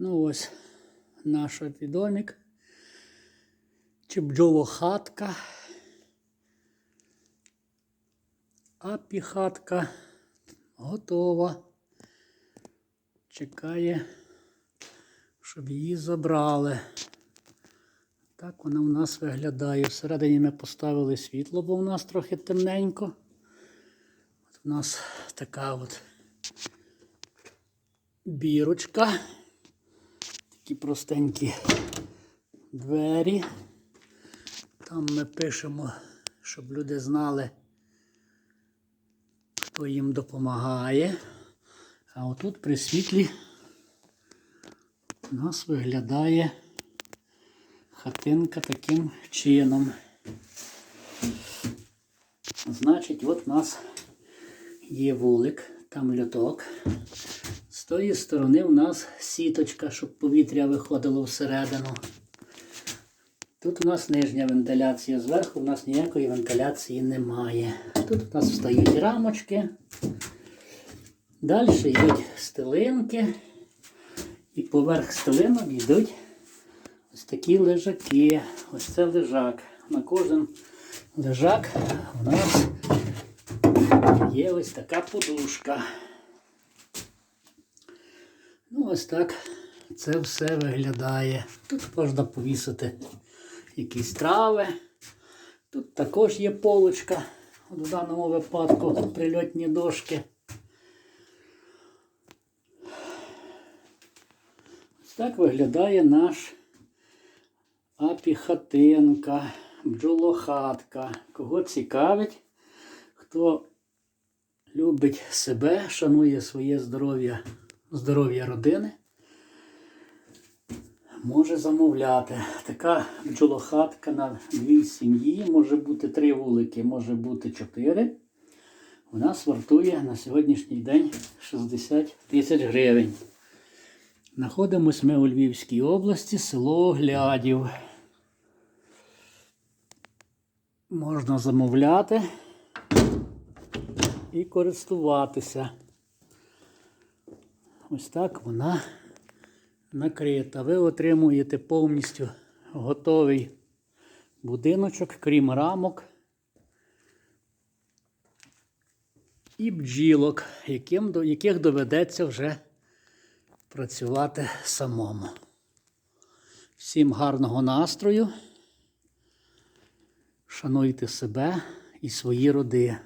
Ну ось наш відомік. Чи бджолохатка. Апіхатка готова. Чекає, щоб її забрали. Так вона в нас виглядає. Всередині ми поставили світло, бо в нас трохи темненько. От у нас така от бірочка. Такі простенькі двері. Там ми пишемо, щоб люди знали, хто їм допомагає. А отут при світлі у нас виглядає хатинка таким чином. Значить, от у нас є вулик, там льоток. З тої сторони у нас сіточка, щоб повітря виходило всередину. Тут у нас нижня вентиляція, зверху у нас ніякої вентиляції немає. Тут у нас встають рамочки. Далі йдуть стелинки. І поверх стелинок йдуть ось такі лежаки. Ось це лежак. На кожен лежак у нас є ось така подушка. Ну, ось так це все виглядає. Тут можна повісити якісь трави. Тут також є полочка. От в даному випадку прильотні дошки. Ось так виглядає наш апіхатинка, бджолохатка. Кого цікавить, хто любить себе, шанує своє здоров'я, здоров'я родини, може замовляти. Така бджолохатка на дві сім'ї, може бути три вулики, може бути чотири. У нас вартує на сьогоднішній день 60 тисяч гривень. Знаходимось ми у Львівській області, село Глядів. Можна замовляти і користуватися. Ось так вона накрита. Ви отримуєте повністю готовий будиночок, крім рамок і бджілок, яким, яких доведеться вже працювати самому. Всім гарного настрою. Шануйте себе і свої роди.